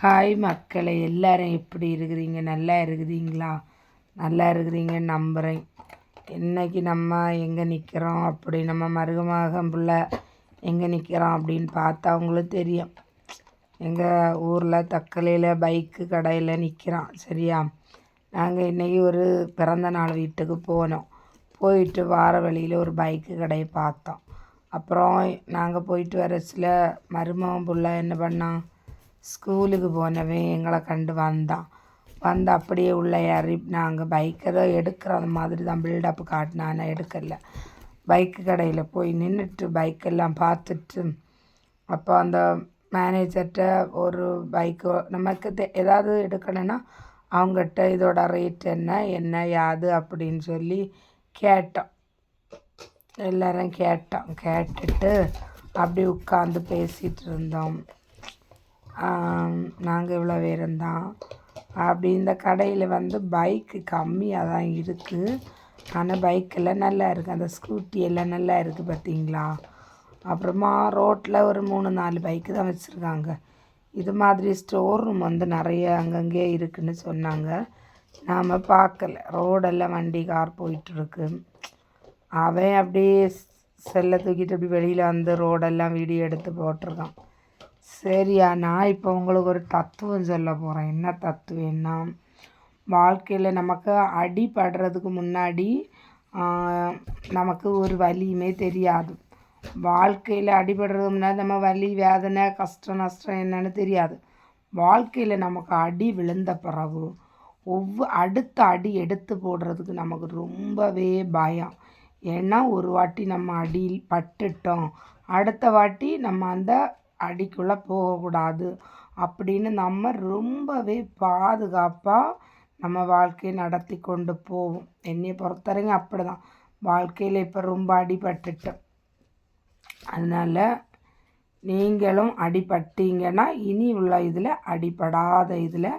Hi மக்களை எல்லாரும் எப்படி இருக்கிறீங்க? நல்லா இருக்கிறீங்களா? நல்லா இருக்கிறீங்கன்னு நம்புகிறேன் இன்றைக்கி நம்ம எங்கே நிற்கிறோம் அப்படி நம்ம மருகமாகம் பிள்ளை எங்கே நிற்கிறோம் அப்படின்னு பார்த்தா அவங்களுக்கு தெரியும். எங்கள் ஊரில் தக்கலையில் பைக்கு கடையில் நிற்கிறோம் சரியா? நாங்கள் இன்றைக்கி ஒரு பிறந்த நாள் வீட்டுக்கு போனோம். போயிட்டு வார வழியில் ஒரு பைக்கு கடையை பார்த்தோம். அப்புறம் நாங்கள் போயிட்டு வர சில மருமகம் பிள்ளை என்ன பண்ணான்? ஸ்கூலுக்கு போனவன் எங்களை கண்டு வந்தான் வந்து அப்படியே உள்ளே ஏறி நாங்கள் பைக்கை தான் எடுக்கிற அந்த மாதிரி தான் பில்டப் காட்டினா எடுக்கல. பைக்கு கடையில் போய் நின்றுட்டு பைக்கெல்லாம் பார்த்துட்டு அப்போ அந்த மேனேஜர்கிட்ட ஒரு பைக்கு நமக்கு தே ஏதாவது எடுக்கணும்னா அவங்ககிட்ட இதோட ரேட் என்ன என்ன யாது அப்படின்னு சொல்லி கேட்டோம். எல்லோரும் கேட்டோம். கேட்டுட்டு அப்படி உட்காந்து பேசிகிட்டு இருந்தோம். நாங்கள் இவ்வளோ பேரும் தான் அப்படி இந்த கடையில் வந்து பைக்கு கம்மியாக தான் இருக்குது ஆனால் பைக்கெல்லாம் நல்லா இருக்குது அந்த ஸ்கூட்டி எல்லாம் நல்லா இருக்குது பார்த்தீங்களா அப்புறமா ரோட்டில் ஒரு மூணு நாலு பைக்கு தான் வச்சுருக்காங்க. இது மாதிரி ஸ்டோர் ரூம் வந்து நிறைய அங்கங்கே இருக்குதுன்னு சொன்னாங்க. நாம் பார்க்கல. ரோடெல்லாம் வண்டி கார் போயிட்டுருக்கு. அவன் அப்படியே செல்லை தூக்கிட்டு அப்படி வெளியில் வந்து ரோடெல்லாம் வீடியோ எடுத்து போட்டிருக்கான். சரியா நான் இப்போ உங்களுக்கு ஒரு தத்துவம் சொல்ல போகிறேன் என்ன தத்துவம்னா வாழ்க்கையில் நமக்கு அடிபடுறதுக்கு முன்னாடி நமக்கு ஒரு வலியுமே தெரியாது. வாழ்க்கையில் அடிபடுறதுக்கு முன்னாடி நம்ம வலி வேதனை கஷ்டம் நஷ்டம் என்னன்னு தெரியாது. வாழ்க்கையில் நமக்கு அடி விழுந்த பிறகு ஒவ்வொரு அடுத்த அடி எடுத்து போடுறதுக்கு நமக்கு ரொம்பவே பயம். ஏன்னா ஒரு வாட்டி நம்ம அடியில் பட்டுட்டோம். அடுத்த வாட்டி நம்ம அந்த அடிக்குள்ளே போகக்கூடாது. அப்படின்னு நம்ம ரொம்பவே பாதுகாப்பாக நம்ம வாழ்க்கையை நடத்தி கொண்டு போவோம். என்னையை பொறுத்தவரைக்கும் அப்படி தான் வாழ்க்கையில் இப்போ ரொம்ப அடிபட்டுட்டேன் அதனால் நீங்களும் அடிபட்டீங்கன்னா இனி உள்ள இதில் அடிபடாத இதில்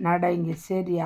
நடைங்க சரியா?